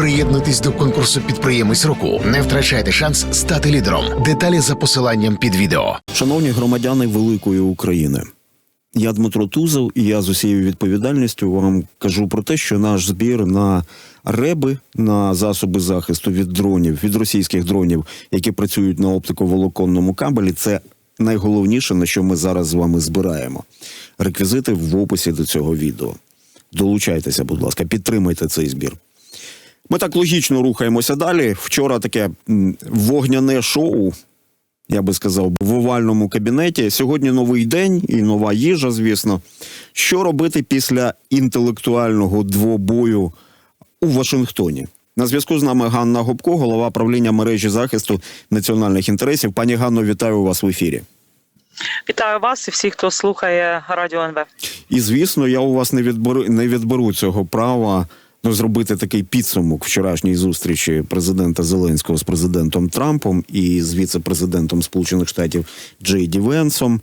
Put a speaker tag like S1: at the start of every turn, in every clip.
S1: Приєднуйтесь до конкурсу підприємець року. Не втрачайте шанс стати лідером. Деталі за посиланням під відео.
S2: Шановні громадяни великої України. Я Дмитро Тузов, і я з усією відповідальністю вам кажу про те, що наш збір на реби, на засоби захисту від дронів, від російських дронів, які працюють на оптиковолоконному кабелі, це найголовніше, на що ми зараз з вами збираємо. Реквізити в описі до цього відео. Долучайтеся, будь ласка, підтримайте цей збір. Ми так логічно рухаємося далі. Вчора таке вогняне шоу я би сказав, в овальному кабінеті. Сьогодні новий день і нова їжа, звісно. Що робити після інтелектуального двобою у Вашингтоні? На зв'язку з нами Ганна Гопко, голова правління мережі захисту національних інтересів. Пані Ганно, вітаю вас в ефірі.
S3: Вітаю вас і всіх, хто слухає радіо НВ.
S2: І звісно, я у вас не відберу не відберу цього права зробити такий підсумок вчорашньої зустрічі президента Зеленського з президентом Трампом і з віце-президентом Сполучених Штатів Джей Ді Венсом.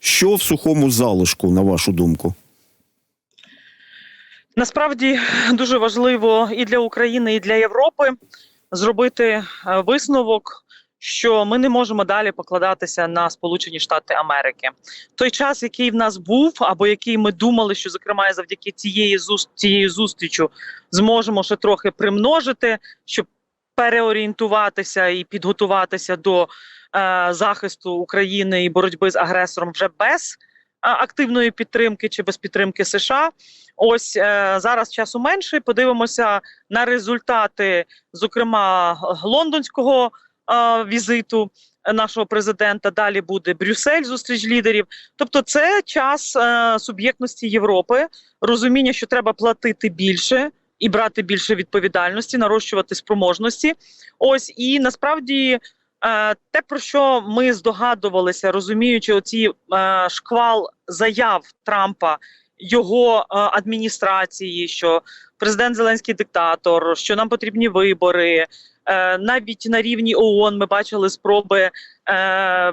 S2: Що в сухому залишку, на вашу думку?
S3: Насправді дуже важливо і для України, і для Європи зробити е, висновок, що ми не можемо далі покладатися на Сполучені Штати Америки. Той час, який в нас був, або який ми думали, що зокрема завдяки цієї цієї зустрічі зможемо ще трохи примножити, щоб переорієнтуватися і підготуватися до е, захисту України і боротьби з агресором вже без е, активної підтримки чи без підтримки США. Ось е, зараз часу менше. Подивимося на результати, зокрема лондонського візиту нашого президента. Далі буде Брюссель, зустріч лідерів. Тобто, це час е, суб'єктності Європи, розуміння, що треба платити більше. І брати більше відповідальності, нарощувати спроможності. Ось і насправді е, те, про що ми здогадувалися, розуміючи оці е, шквал заяв Трампа, його адміністрації, що президент Зеленський диктатор, що нам потрібні вибори. Е, навіть на рівні ООН ми бачили спроби е,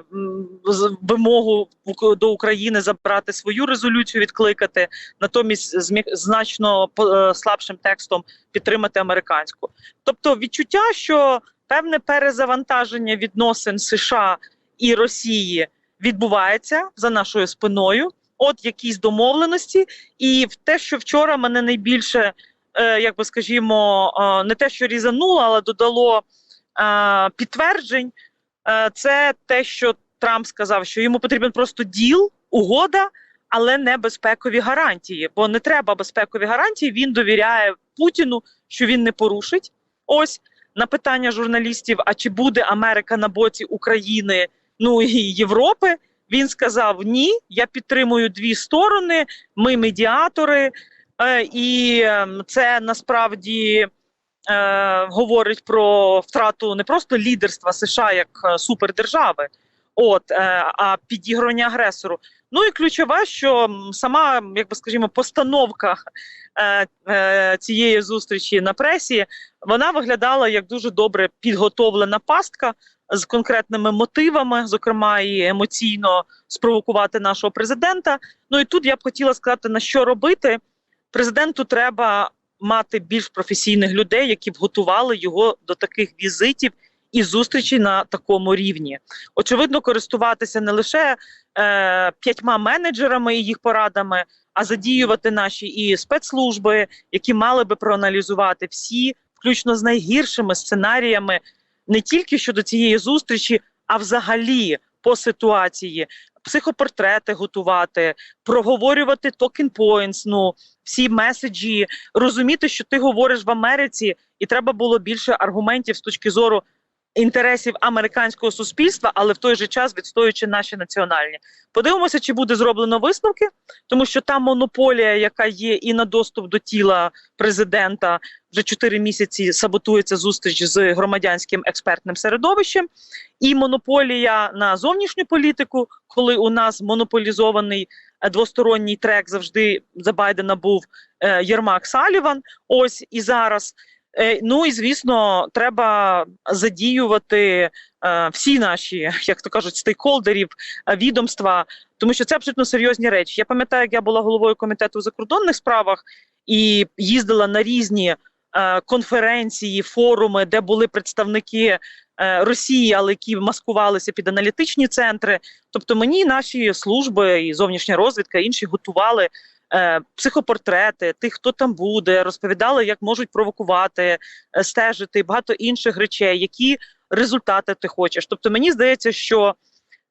S3: вимогу до України забрати свою резолюцію, відкликати, натомість значно е, слабшим текстом підтримати американську. Тобто відчуття, що певне перезавантаження відносин США і Росії відбувається за нашою спиною. От якісь домовленості, і те, що вчора мене найбільше, як би скажімо, е, не те, що різануло, але додало е, підтверджень, е, це те, що Трамп сказав, що йому потрібен просто діл, угода, але не безпекові гарантії. Бо не треба безпекові гарантії. Він довіряє Путіну, що він не порушить. Ось на питання журналістів: а чи буде Америка на боці України, ну і Європи? Він сказав: Ні, я підтримую дві сторони. Ми медіатори, е, і ем, це насправді е, говорить про втрату не просто лідерства США як е, супердержави, от е, а підігрування агресору. Ну і ключове, що сама, як би скажімо, постановка е, е, цієї зустрічі на пресі вона виглядала як дуже добре підготовлена пастка з конкретними мотивами, зокрема і емоційно спровокувати нашого президента. Ну і тут я б хотіла сказати, на що робити. Президенту треба мати більш професійних людей, які б готували його до таких візитів і зустрічей на такому рівні. Очевидно, користуватися не лише е, п'ятьма менеджерами і їх порадами, а задіювати наші і спецслужби, які мали би проаналізувати всі, включно з найгіршими сценаріями, не тільки щодо цієї зустрічі, а взагалі по ситуації. Психопортрети готувати, проговорювати токен points, ну всі меседжі, розуміти, що ти говориш в Америці, і треба було більше аргументів з точки зору інтересів американського суспільства, але в той же час відстоюючи наші національні. Подивимося, чи буде зроблено висновки, тому що та монополія, яка є і на доступ до тіла президента, вже чотири місяці саботується зустріч з громадянським експертним середовищем, і монополія на зовнішню політику, коли у нас монополізований е, двосторонній трек завжди за Байдена був е, Єрмак Саліван. Ось і зараз. Е, Ну і звісно, треба задіювати е, всі наші, як то кажуть, стейкхолдерів, е, відомства, тому що це абсолютно серйозні речі. Я пам'ятаю, як я була головою комітету у закордонних справах і їздила на різні конференції, форуми, де були представники Росії, але які маскувалися під аналітичні центри. Тобто мені наші служби і зовнішня розвідка, інші готували е, психопортрети тих, хто там буде, розповідали, як можуть провокувати, е, стежити, багато інших речей, які результати ти хочеш. Тобто, мені здається, що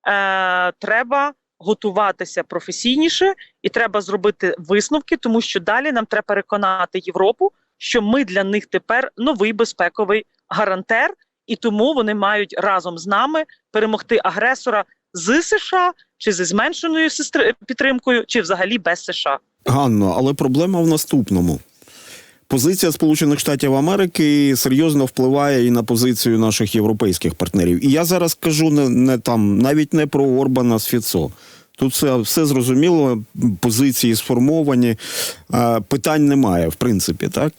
S3: е, треба готуватися професійніше і треба зробити висновки, тому що далі нам треба переконати Європу, що ми для них тепер новий безпековий гарантер, і тому вони мають разом з нами перемогти агресора з США чи зі зменшеною підтримкою, чи взагалі без США.
S2: Ганно, але проблема в наступному. Позиція Сполучених Штатів Америки серйозно впливає і на позицію наших європейських партнерів. І я зараз кажу не, не там, навіть не про Орбана з Фіцо. Тут все, все зрозуміло, позиції сформовані, е, питань немає, в принципі, так.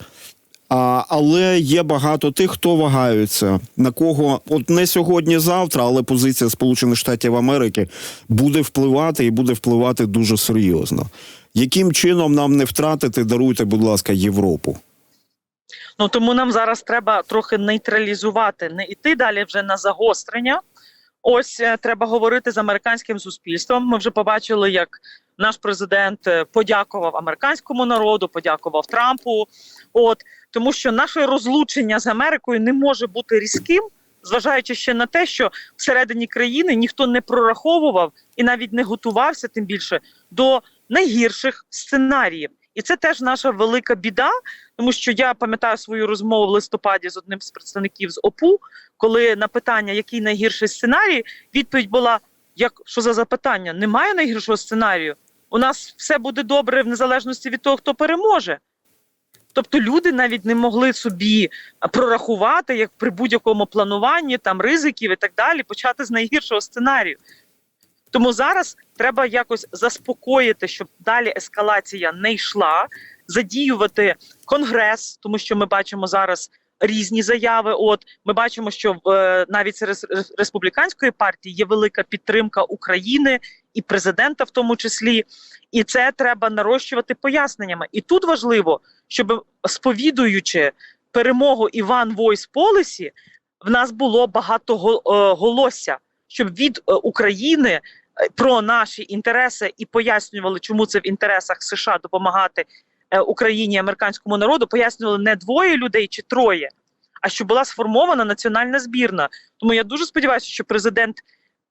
S2: А, але є багато тих, хто вагаються, на кого от не сьогодні, завтра, але позиція Сполучених Штатів Америки буде впливати і буде впливати дуже серйозно. Яким чином нам не втратити, даруйте, будь ласка, Європу?
S3: Ну тому нам зараз треба трохи нейтралізувати, не йти далі вже на загострення. Ось е, треба говорити з американським суспільством. Ми вже побачили, як наш президент е, подякував американському народу, подякував Трампу. От тому, що наше розлучення з Америкою не може бути різким, зважаючи ще на те, що всередині країни ніхто не прораховував і навіть не готувався, тим більше до найгірших сценаріїв. І це теж наша велика біда, тому що я пам'ятаю свою розмову в листопаді з одним з представників з ОПУ, коли на питання, який найгірший сценарій, відповідь була: як що за запитання? Немає найгіршого сценарію. У нас все буде добре в незалежності від того, хто переможе. Тобто люди навіть не могли собі прорахувати, як при будь-якому плануванні там ризиків і так далі, почати з найгіршого сценарію. Тому зараз треба якось заспокоїти, щоб далі ескалація не йшла, задіювати конгрес, тому що ми бачимо зараз різні заяви. От ми бачимо, що е, навіть серед республіканської партії є велика підтримка України і президента, в тому числі, і це треба нарощувати поясненнями. І тут важливо, щоб сповідуючи перемогу Іван Войс Полісі, в нас було багато е, голосся, щоб від е, України е, про наші інтереси і пояснювали, чому це в інтересах США допомагати е, Україні американському народу, пояснювали не двоє людей чи троє, а що була сформована національна збірна. Тому я дуже сподіваюся, що президент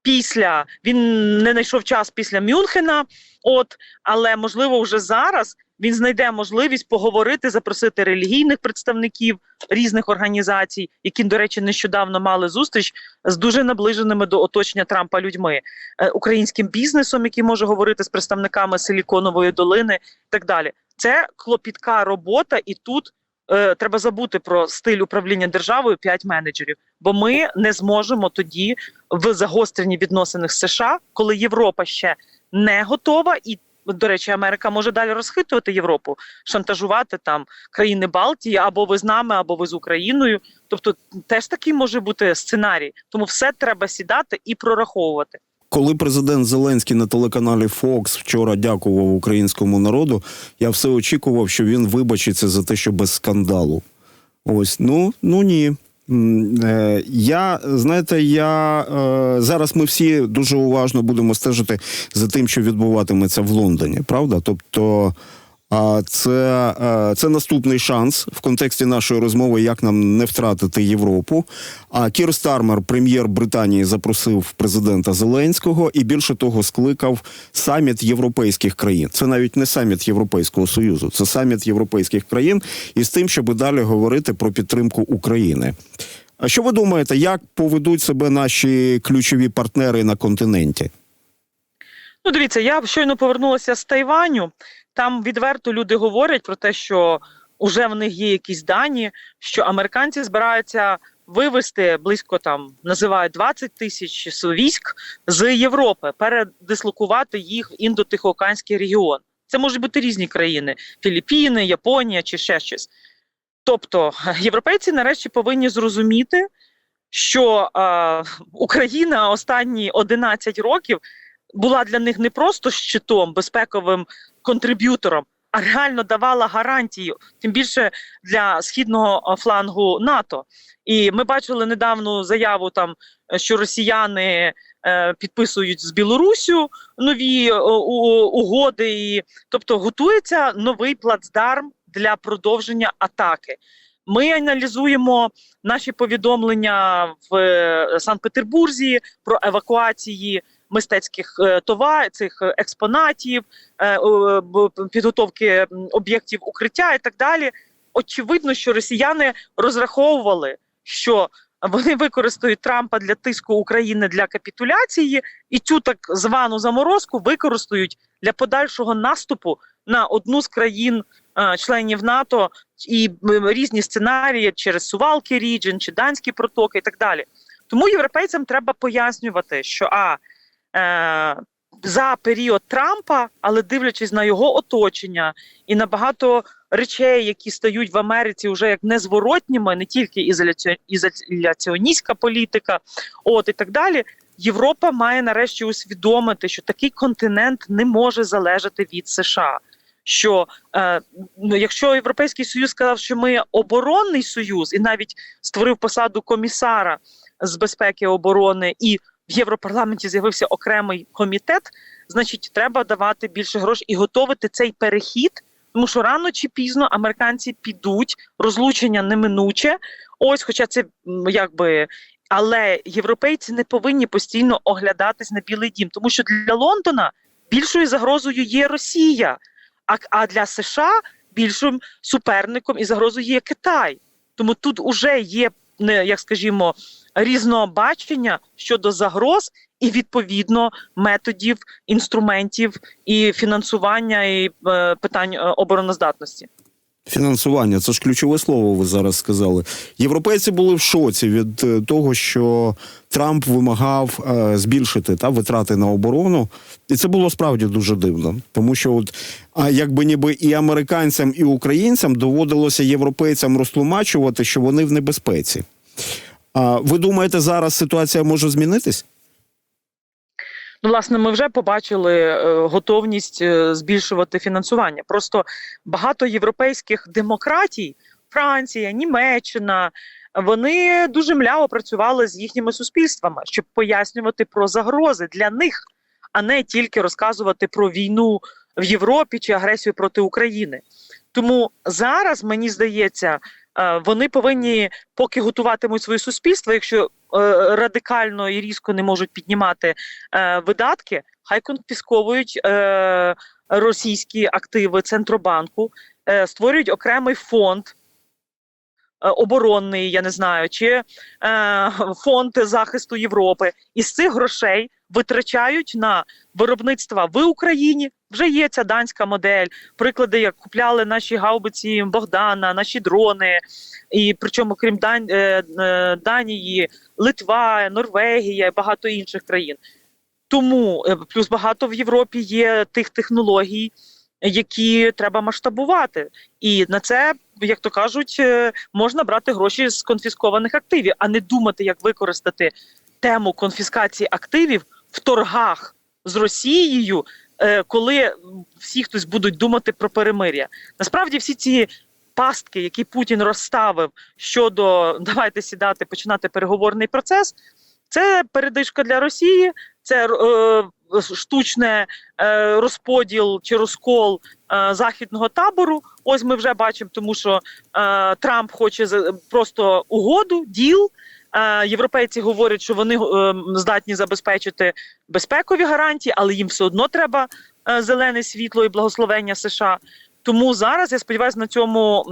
S3: після він не знайшов час після Мюнхена, от але можливо вже зараз він знайде можливість поговорити, запросити релігійних представників різних організацій, які, до речі, нещодавно мали зустріч з дуже наближеними до оточення Трампа людьми, е, українським бізнесом, який може говорити з представниками Силіконової долини, і так далі. Це клопітка робота, і тут е, треба забути про стиль управління державою п'ять менеджерів, бо ми не зможемо тоді в загостренні відносинах з США, коли Європа ще не готова, і до речі, Америка може далі розхитувати Європу, шантажувати там країни Балтії, або ви з нами, або ви з Україною. Тобто, теж такий може бути сценарій. Тому все треба сідати і прораховувати.
S2: Коли президент Зеленський на телеканалі Fox вчора дякував українському народу, я все очікував, що він вибачиться за те, що без скандалу. Ось, ну, ну ні. Е, Я знаєте, я е, зараз ми всі дуже уважно будемо стежити за тим, що відбуватиметься в Лондоні, правда? Тобто, це, е, це наступний шанс в контексті нашої розмови, як нам не втратити Європу. А Кір Стармер, прем'єр Британії, запросив президента Зеленського і більше того скликав саміт європейських країн. Це навіть не саміт Європейського союзу, це саміт європейських країн із тим, щоб далі говорити про підтримку України. А що ви думаєте, як поведуть себе наші ключові партнери на континенті?
S3: Ну, дивіться, я щойно повернулася з Тайваню. Там відверто люди говорять про те, що вже в них є якісь дані, що американці збираються вивести близько там називають 20 тисяч військ з Європи, передислокувати їх в індотихоокеанський регіон. Це можуть бути різні країни: Філіппіни, Японія чи ще щось. Тобто, європейці нарешті повинні зрозуміти, що е, Україна останні 11 років була для них не просто щитом, безпековим контриб'ютором, а реально давала гарантії, тим більше для східного флангу НАТО. І ми бачили недавну заяву там, е, що росіяни е, підписують з Білоруссю нові е, угоди, і тобто готується новий плацдарм для продовження атаки. Ми аналізуємо наші повідомлення в Санкт-Петербурзі про евакуації мистецьких е, товар, цих е, експонатів, е, підготовки об'єктів укриття і так далі. Очевидно, що росіяни розраховували, що вони використають Трампа для тиску України для капітуляції, і цю так звану заморозку використають для подальшого наступу на одну з країн членів НАТО і різні сценарії через Сувалки Ріджин чи Данські протоки і так далі. Тому європейцям треба пояснювати, що а за період Трампа, але дивлячись на його оточення і на багато речей, які стають в Америці вже як незворотніми, не тільки ізоляціоністська політика, от і так далі. Європа має нарешті усвідомити, що такий континент не може залежати від США. Що е, ну, якщо Європейський Союз сказав, що ми оборонний союз, і навіть створив посаду комісара з безпеки оборони, і в Європарламенті з'явився окремий комітет, значить, треба давати більше грошей і готовити цей перехід, тому що рано чи пізно американці підуть, розлучення неминуче. Ось, хоча це якби. Але європейці не повинні постійно оглядатись на Білий Дім, тому що для Лондона більшою загрозою є Росія, а, а для США більшим суперником і загрозою є Китай. Тому тут уже є, не, як скажімо, різнобачення щодо загроз і відповідно методів, інструментів і фінансування і е, питань е, обороноздатності.
S2: Фінансування це ж ключове слово. Ви зараз сказали. Європейці були в шоці від е, того, що Трамп вимагав е, збільшити та витрати на оборону, і це було справді дуже дивно, тому що, от а якби ніби і американцям, і українцям доводилося європейцям розтлумачувати, що вони в небезпеці. А ви думаєте, зараз ситуація може змінитись?
S3: Ну, власне, ми вже побачили е, готовність е, збільшувати фінансування. Просто багато європейських демократій, Франція, Німеччина, вони дуже мляво працювали з їхніми суспільствами, щоб пояснювати про загрози для них, а не тільки розказувати про війну в Європі чи агресію проти України. Тому зараз мені здається, вони повинні поки готуватимуть своє суспільство, якщо е, радикально і різко не можуть піднімати е, видатки, хай конфісковують е, російські активи Центробанку, е, створюють окремий фонд. е, Оборонний, я не знаю, чи е, фонд захисту Європи, і з цих грошей витрачають на виробництва в Україні. Вже є ця данська модель. Приклади, як купляли наші гаубиці Богдана, наші дрони, і причому крім е, е, Данії, Литва, Норвегія і багато інших країн. Тому е, плюс багато в Європі є тих технологій, які треба масштабувати. І на це, як то кажуть, можна брати гроші з конфіскованих активів, а не думати, як використати тему конфіскації активів в торгах з Росією, е, коли всі хтось будуть думати про перемир'я. Насправді, всі ці пастки, які Путін розставив щодо давайте сідати, починати переговорний процес, це передишка для Росії, це е, штучне е, розподіл чи розкол е, західного табору. Ось ми вже бачимо, тому що е, Трамп хоче просто угоду, діл. Європейці говорять, що вони е, здатні забезпечити безпекові гарантії, але їм все одно треба е, зелене світло і благословення США. Тому зараз я сподіваюся, на цьому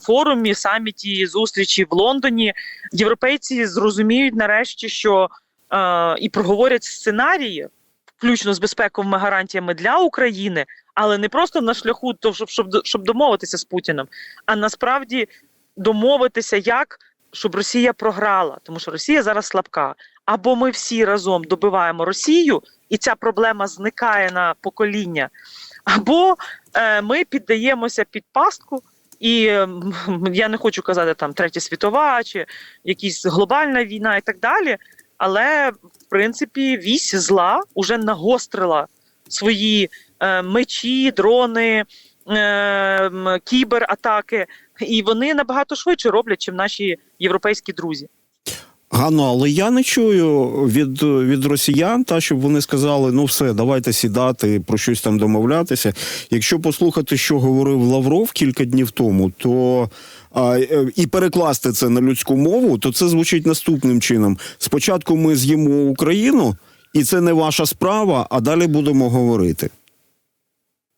S3: форумі, саміті, зустрічі в Лондоні європейці зрозуміють нарешті, що е, і проговорять сценарії, включно з безпековими гарантіями для України, але не просто на шляху, то щоб, щоб, щоб домовитися з Путіним, а насправді домовитися, як щоб Росія програла, тому що Росія зараз слабка. Або ми всі разом добиваємо Росію, і ця проблема зникає на покоління, або е, ми піддаємося під пастку. І ем, я не хочу казати там третя світова чи якась глобальна війна і так далі. Але в принципі вісь зла уже нагострила свої е, мечі, дрони м, кібератаки, і вони набагато швидше роблять, чим наші європейські друзі.
S2: Ганно, але я не чую від, від росіян, та щоб вони сказали: ну все, давайте сідати, про щось там домовлятися. Якщо послухати, що говорив Лавров кілька днів тому, то а, е, і перекласти це на людську мову, то це звучить наступним чином: спочатку ми з'їмо Україну, і це не ваша справа, а далі будемо говорити.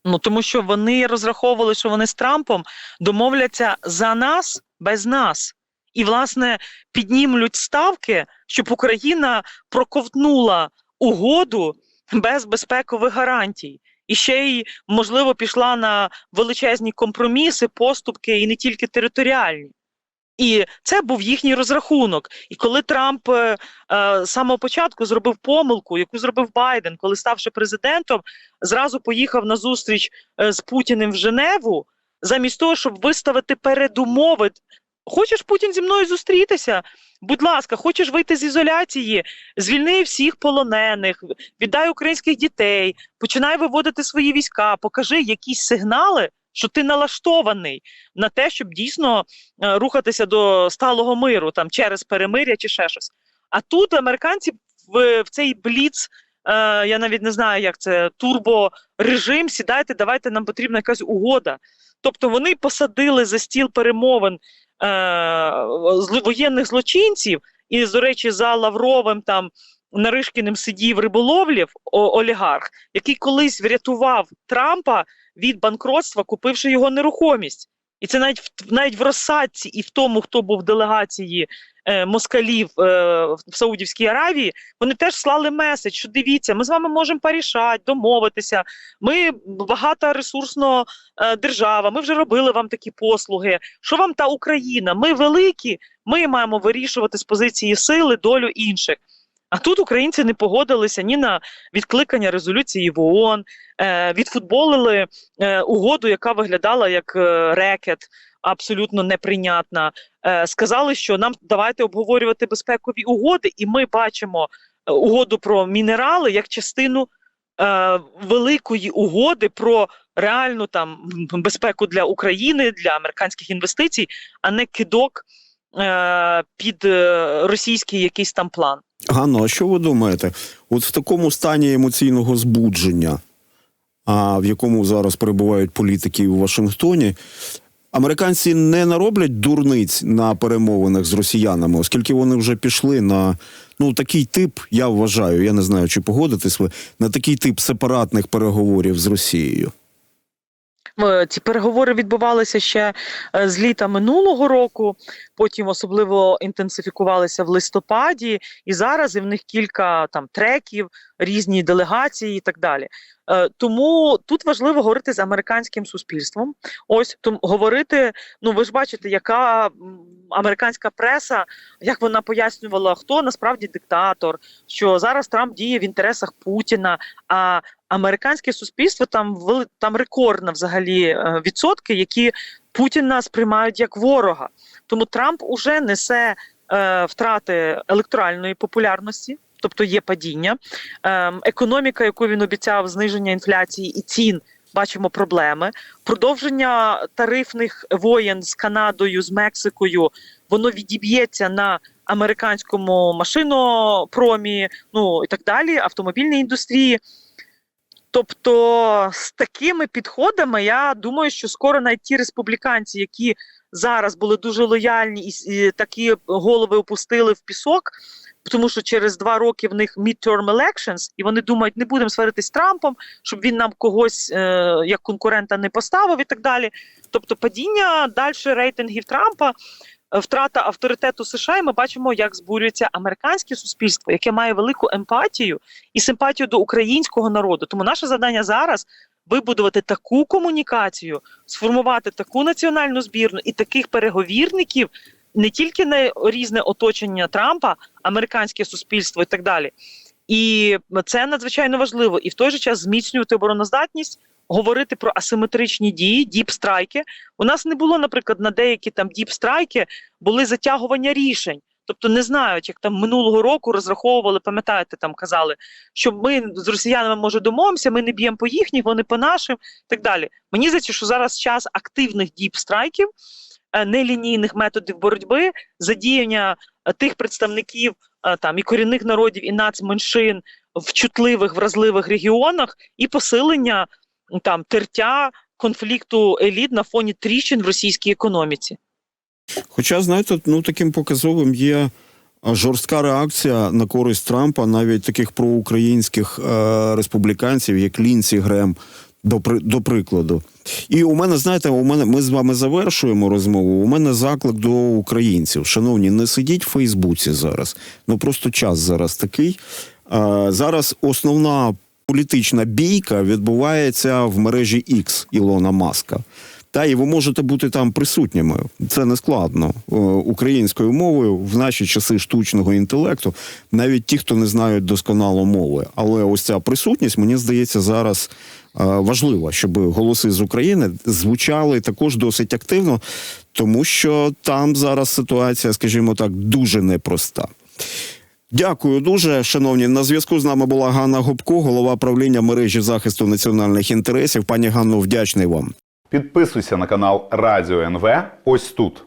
S3: Ну тому що вони розраховували, що вони з Трампом домовляться за нас без нас. І, власне, піднімлють ставки, щоб Україна проковтнула угоду без безпекових гарантій. І ще й, можливо, пішла на величезні компроміси, поступки і не тільки територіальні. І це був їхній розрахунок. І коли Трамп е, е, самого початку зробив помилку, яку зробив Байден, коли ставши президентом, зразу поїхав на зустріч е, з Путіним в Женеву, замість того, щоб виставити передумови. Хочеш Путін зі мною зустрітися? Будь ласка, хочеш вийти з ізоляції, звільни всіх полонених, віддай українських дітей, починай виводити свої війська, покажи якісь сигнали, що ти налаштований на те, щоб дійсно е, рухатися до сталого миру там через перемиря чи ще щось. А тут американці в, в цей бліц, е, я навіть не знаю, як це турборежим, сідайте, давайте нам потрібна якась угода. Тобто вони посадили за стіл перемовин е, воєнних злочинців, і, до речі, за Лавровим там Наришкіним сидів риболовлів олігарх, який колись врятував Трампа від банкротства, купивши його нерухомість. І це навіть в навіть в розсадці і в тому, хто був в делегації е, москалів е, в Саудівській Аравії, вони теж слали меседж, що дивіться, ми з вами можемо порішати, домовитися. Ми багата ресурсна е, держава. Ми вже робили вам такі послуги. Що вам та Україна? Ми великі, ми маємо вирішувати з позиції сили долю інших. А тут українці не погодилися ні на відкликання резолюції в ООН, е, відфутболили е, угоду, яка виглядала як е, рекет, абсолютно неприйнятна. Сказали, що нам давайте обговорювати безпекові угоди, і ми бачимо угоду про мінерали як частину великої угоди про реальну там безпеку для України, для американських інвестицій, а не кидок під російський якийсь там план.
S2: Ганно, а що ви думаєте? От в такому стані емоційного збудження, а в якому зараз перебувають політики у Вашингтоні, американці не нароблять дурниць на перемовинах з росіянами, оскільки вони вже пішли на ну такий тип, я вважаю, я не знаю, чи погодитесь ви на такий тип сепаратних переговорів з Росією.
S3: Е, Ці переговори відбувалися ще е, з літа минулого року, потім особливо інтенсифікувалися в листопаді, і зараз і в них кілька там треків, різні делегації і так далі. Е, Тому тут важливо говорити з американським суспільством. Ось тому говорити. Ну ви ж бачите, яка американська преса, як вона пояснювала, хто насправді диктатор, що зараз Трамп діє в інтересах Путіна. А американське суспільство там там рекордно взагалі е, відсотки, які Путіна сприймають як ворога. Тому Трамп уже несе е, втрати електоральної популярності. Тобто є падіння, ем, економіка, яку він обіцяв, зниження інфляції і цін, бачимо проблеми. Продовження тарифних воєн з Канадою, з Мексикою, воно відіб'ється на американському машинопромі, ну і так далі, автомобільній індустрії. Тобто, з такими підходами я думаю, що скоро навіть ті республіканці, які зараз були дуже лояльні і, такі голови опустили в пісок, тому що через два роки в них midterm elections, і вони думають, не будемо сваритись з Трампом, щоб він нам когось е, як конкурента не поставив і так далі. Тобто, падіння далі рейтингів Трампа. Втрата авторитету США, і ми бачимо, як збурюється американське суспільство, яке має велику емпатію і симпатію до українського народу. Тому наше завдання зараз вибудувати таку комунікацію, сформувати таку національну збірну і таких переговірників не тільки на різне оточення Трампа, американське суспільство і так далі. І це надзвичайно важливо. І в той же час зміцнювати обороноздатність, говорити про асиметричні дії, діпстрайки. У нас не було, наприклад, на деякі там діпстрайки були затягування рішень. Тобто не знають, як там минулого року розраховували, пам'ятаєте, там казали, що ми з росіянами може домовимося, ми не б'ємо по їхніх, вони по нашим, і так далі. Мені здається, що зараз час активних діпстрайків, е, нелінійних методів боротьби, задіяння е, тих представників е, там і корінних народів, і нацменшин в чутливих, вразливих регіонах, і посилення там тертя конфлікту еліт на фоні тріщин в російській економіці.
S2: Хоча, знаєте, ну таким показовим є жорстка реакція на користь Трампа, навіть таких проукраїнських е, республіканців, як Лінсі Грем, до, при- до прикладу. І у мене, знаєте, у мене ми з вами завершуємо розмову. У мене заклик до українців. Шановні, не сидіть в Фейсбуці зараз. Ну просто час зараз такий. Е, зараз основна політична бійка відбувається в мережі X Ілона Маска. Та і ви можете бути там присутніми. Це не складно Е, українською мовою в наші часи штучного інтелекту, навіть ті, хто не знають досконало мови. Але ось ця присутність, мені здається, зараз е, важлива, щоб голоси з України звучали також досить активно, тому що там зараз ситуація, скажімо так, дуже непроста. Дякую дуже, шановні. На зв'язку з нами була Ганна Гопко, голова правління мережі захисту національних інтересів. Пані Ганно, вдячний вам.
S4: Підписуйся на канал Радіо НВ ось тут.